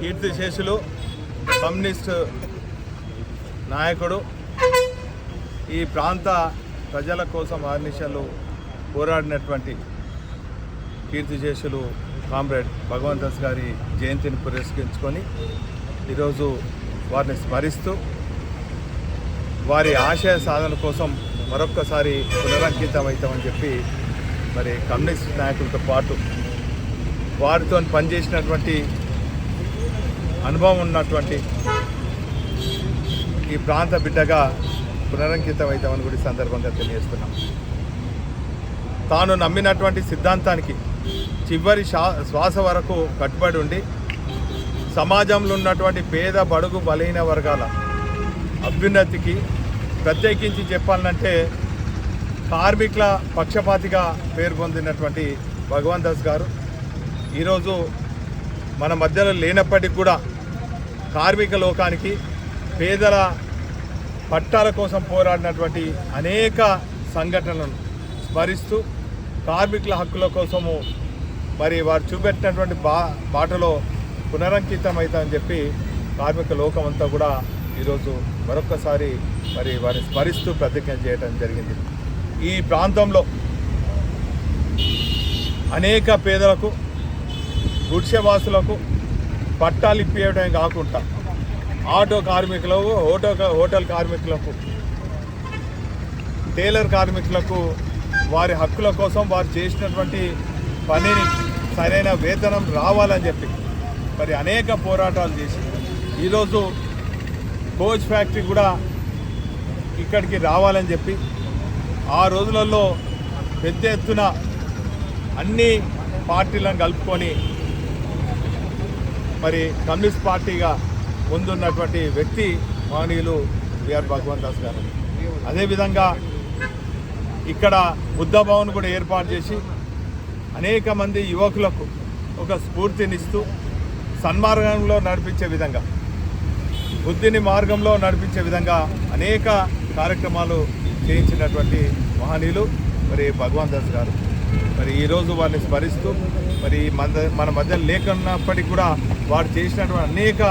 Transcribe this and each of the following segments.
కీర్తిశేషులు కమ్యూనిస్ట్ నాయకుడు. ఈ ప్రాంత ప్రజల కోసం ఆర్నిషలు పోరాడినటువంటి కీర్తిశేషులు కామ్రేడ్ భగవంత్ దాస్ గారి జయంతిని పురస్కరించుకొని ఈరోజు వారిని స్మరిస్తూ వారి ఆశయ సాధన కోసం మరొక్కసారి పునరంకితమవుతామని చెప్పి మరి కమ్యూనిస్ట్ నాయకులతో పాటు వారితో పనిచేసినటువంటి అనుభవం ఉన్నటువంటి ఈ ప్రాంత బిడ్డగా పునరంకితం అవుతామని కూడా సందర్భంగా తెలియజేస్తున్నాం. తాను నమ్మినటువంటి సిద్ధాంతానికి చివరి శ్వాస వరకు కట్టుబడి ఉండి సమాజంలో ఉన్నటువంటి పేద బడుగు బలహీన వర్గాల అభ్యున్నతికి ప్రత్యేకించి చెప్పాలంటే కార్మికుల పక్షపాతిగా పేరు పొందినటువంటి భగవాన్ దాస్ గారు. ఈరోజు మన మధ్యలో లేనప్పటికీ కూడా కార్మిక లోకానికి పేదల పట్టాల కోసం పోరాడినటువంటి అనేక సంఘటనలను స్మరిస్తూ కార్మికుల హక్కుల కోసము మరి వారు చూపెట్టినటువంటి బా బాటలో పునరంకితమవుతామని చెప్పి కార్మిక లోకం అంతా కూడా ఈరోజు మరొక్కసారి మరి వారిని స్మరిస్తూ ప్రతిజ్ఞ చేయడం జరిగింది. ఈ ప్రాంతంలో అనేక పేదలకు గుడిసెవాసులకు పట్టాలు ఇప్పియడమే కాకుండా ఆటో కార్మికులకు హోటో హోటల్ కార్మికులకు టైలర్ కార్మికులకు వారి హక్కుల కోసం వారు చేసినటువంటి పనిని సరైన వేతనం రావాలని చెప్పి మరి అనేక పోరాటాలు చేసి ఈరోజు కోచ్ ఫ్యాక్టరీ కూడా ఇక్కడికి రావాలని చెప్పి ఆ రోజులలో పెద్ద ఎత్తున అన్ని పార్టీలను కలుపుకొని మరి కమ్యూనిస్ట్ పార్టీగా ముందున్నటువంటి వ్యక్తి మహనీయులు బిఆర్ భగవంత్ దాస్ గారు. అదేవిధంగా ఇక్కడ బుద్ధ భవన్ కూడా ఏర్పాటు చేసి అనేక మంది యువకులకు ఒక స్ఫూర్తినిస్తూ సన్మార్గంలో నడిపించే విధంగా బుద్ధిని మార్గంలో నడిపించే విధంగా అనేక కార్యక్రమాలు చేయించినటువంటి మహనీయులు మరి భగవాన్ దాస్ గారు. మరి ఈరోజు వారిని స్మరిస్తూ మరి మన మన మధ్య లేకున్నప్పటికీ కూడా వారు చేసినటువంటి అనేక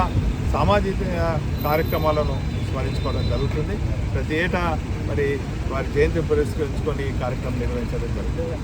సామాజిక కార్యక్రమాలను స్మరించుకోవడం జరుగుతుంది. ప్రతి ఏటా మరి వారి జయంతి పురస్కరించుకొని ఈ కార్యక్రమం నిర్వహించడం జరుగుతుంది.